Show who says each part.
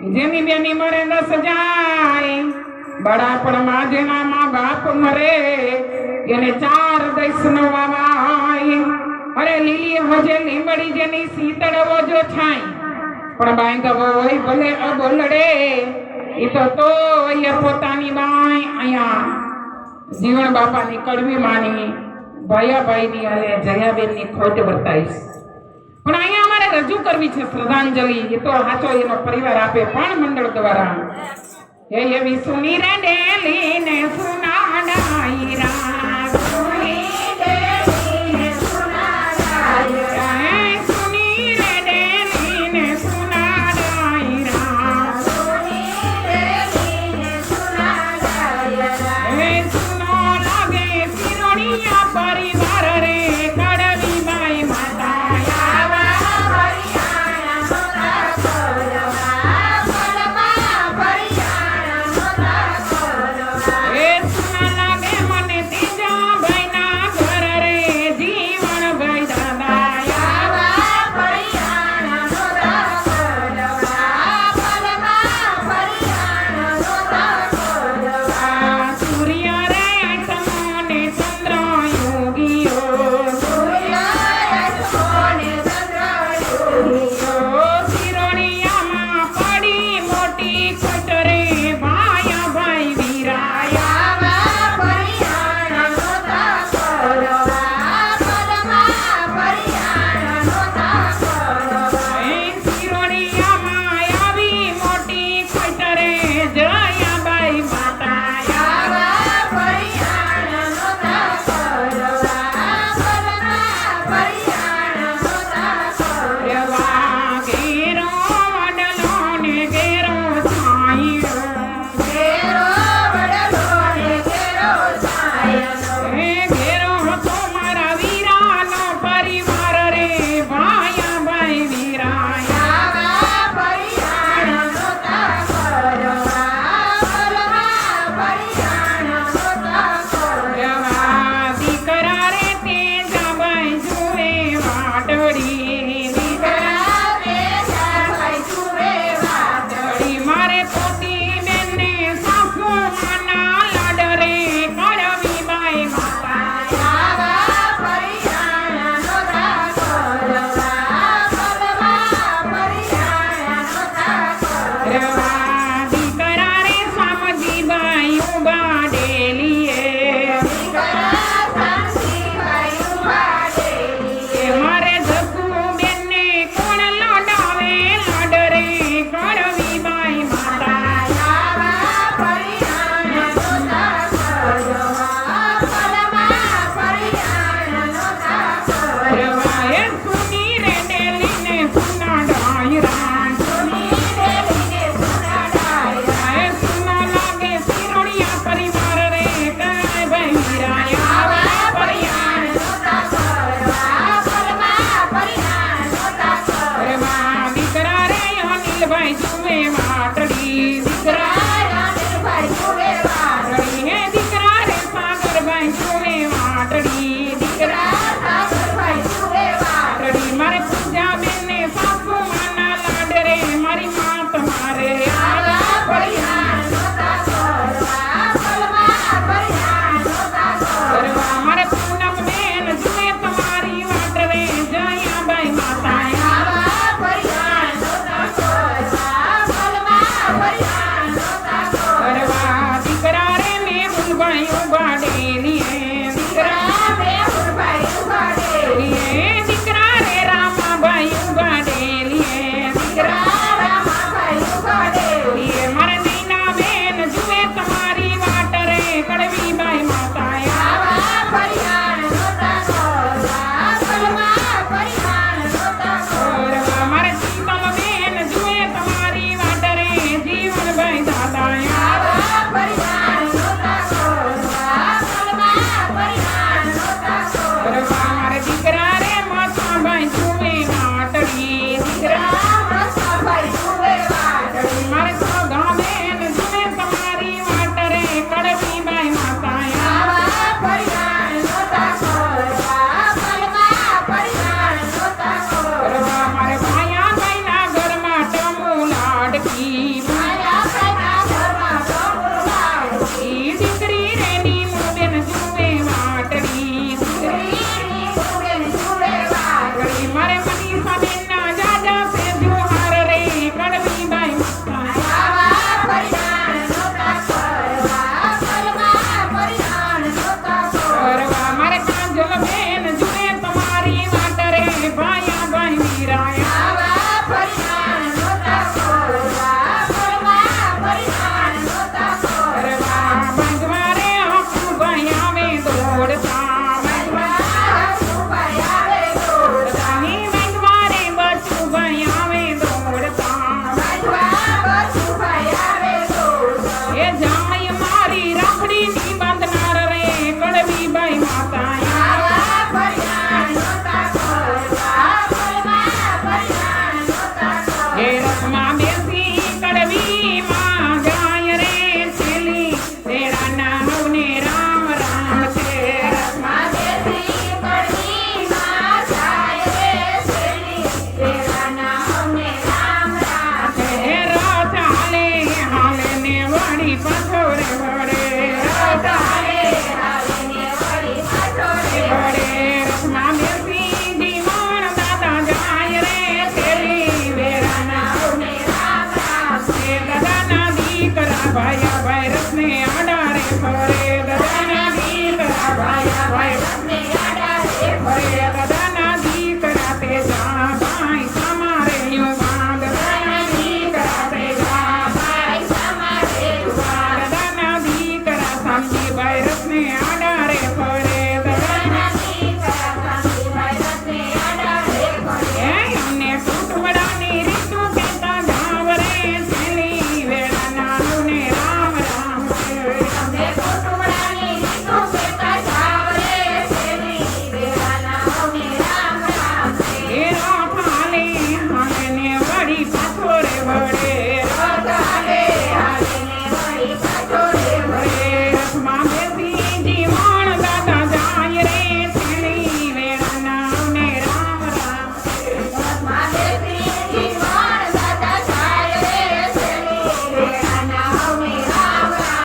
Speaker 1: જેની બેની મરે દસ જાય બળાપણમાં જેના મા બાપ મરે. એને ચાર દસ નો અરે લીલી હજે લીમડી જેની શીતળ જો છાઈ પણ બાંધવો હોય ભલે અબોલડે એ તો તો અહીંયા પોતાની બાઈ અહીંયા જીવણ બાપાની કડવી માની ભાયાભાઈની અને જયાબેનની ખોટ વર્તાઈશ. પણ અહીંયા રજૂ કરવી છે? શ્રદ્ધાંજલિ. એ તો સાચો એનો પરિવાર આપે પણ મંડળ દ્વારા. હે એવી સુની રે ડેલી સુનાડાઈ રા ஈராயம் Hey,